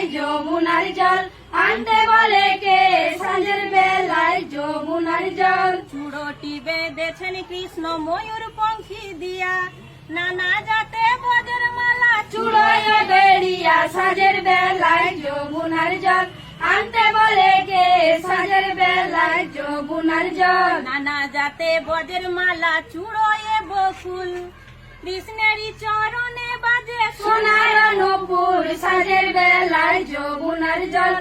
বেলায় যমুনার জল। আনতে বলে কে? সাঁঝের বেলায় যমুনার জল। চূড়টি বেঁধেছেন কৃষ্ণ ময়ূর পঙ্খী দিয়া। নানা জাতে বজর মালা চূড়ায় বেরিয়া সাঁঝের বেলায় যমুনার জল। আনতে বলে কে? সাঁঝের বেলায় যমুনার জল। নানা জাতে বজের মালা চূড়োয়ে বকুল। কৃষ্ণেরই চরণে বাজে সোনার নপুর সাঁঝের বেলায় যমুনার জল।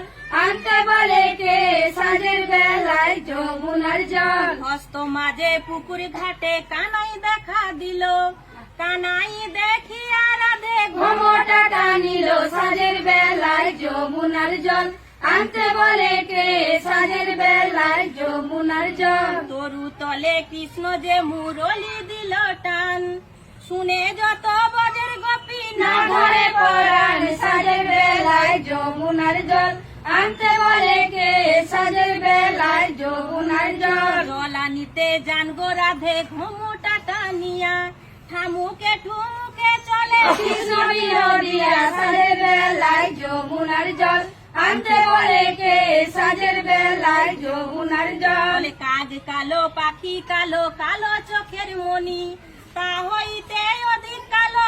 আনতে বলে কে? সাঁঝের বেলায় যমুনার জল। হস্ত মাঝে পুকুর ঘাটে কানাই দেখা দিল। কানাই দেখিয়া রাধে ঘমটা টানিল সাঁঝের বেলায় যমুনার জল। আনতে বলে কে? সাঁঝের বেলায় যমুনার জল। তরু তলে কৃষ্ণ যে মুরলি দিল টান। গোপী না ধরে পরাণ সাঁঝের বেলায় যমুনার জল। আনতে বলে কে সাঁঝের বেলায় যমুনার জল। জলানিতে জান গো রাধে ঘুমুটা টানিয়া। ঠামুকে ঠুমুকে চলে। কৃষ্ণ বিরোধিয়া সাঁঝের বেলায় যমুনার জল। আনতে বলে কে সাঁঝের বেলায় যমুনার জল। কাক কালো পাখি কালো কালো চোখের মনি তা হইতে অধিক কালো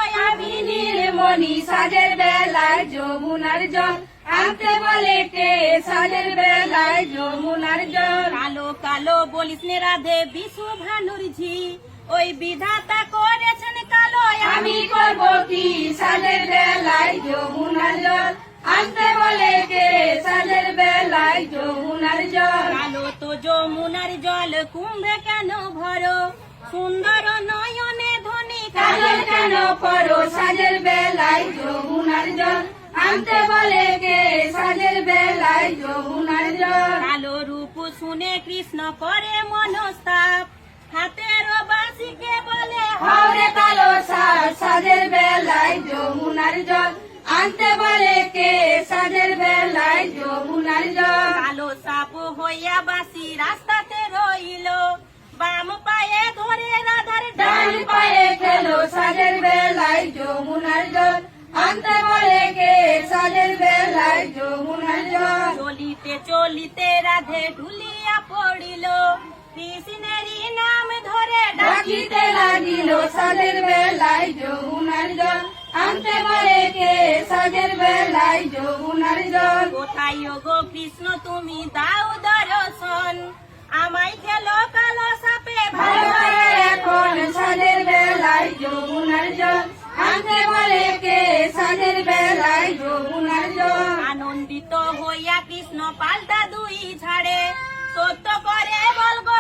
আমি সাজের বেলায় যমুনার জল। আনতে বলে কে সাজের বেলায় যমুনার জল? কালো কালো বলিস নে রাধে বিশু ভানুর ঝি। ওই বিধাতা করেছেন কালো আমি করব কি সাজের বেলায় যমুনার জল? আনতে বলে কে সাজের বেলায় যমুনার জল? কালো তো যমুনার জল কুম্ভে কেন ভরো? সুন্দর নয়নে ধনী কাজল কেন পড়ো সাজের বেলায় যমুনার জল। আনতে বলে কে? সাজের বেলায় যমুনার জল। কালো রূপ শুনে কৃষ্ণ করে মনস্তাপ। হাতের বাসিকে বলে হাওড়ে কালো সাজের বেলায় যমুনার জল। আনতে বলে কে? সাজের বেলায় যমুনার জল। কালো সাপ হইয়া বাসি রাস্তাতে রইল। বাম পায়ে ধরে সাজের বেলায় যমুনার জল আনতে বলে কে? সাজের বেলায় যমুনার জল। চলিতে চলিতে রাধে ঢুলিয়া পড়িল কৃষ্ণেরই নাম ধরে ডাকি ডাকিতে লাগিল সাজের বেলায় যমুনার জল আনতে বলে কে? সাজের বেলায় যমুনার জল। কোথায় গো কৃষ্ণ তুমি দাও দর্শন আমায় খেলো কালো সাপে ভালো এখন আনন্দিত হইয়া কৃষ্ণ পাল্টা দুই ছাড়ে সত্য করে বল গো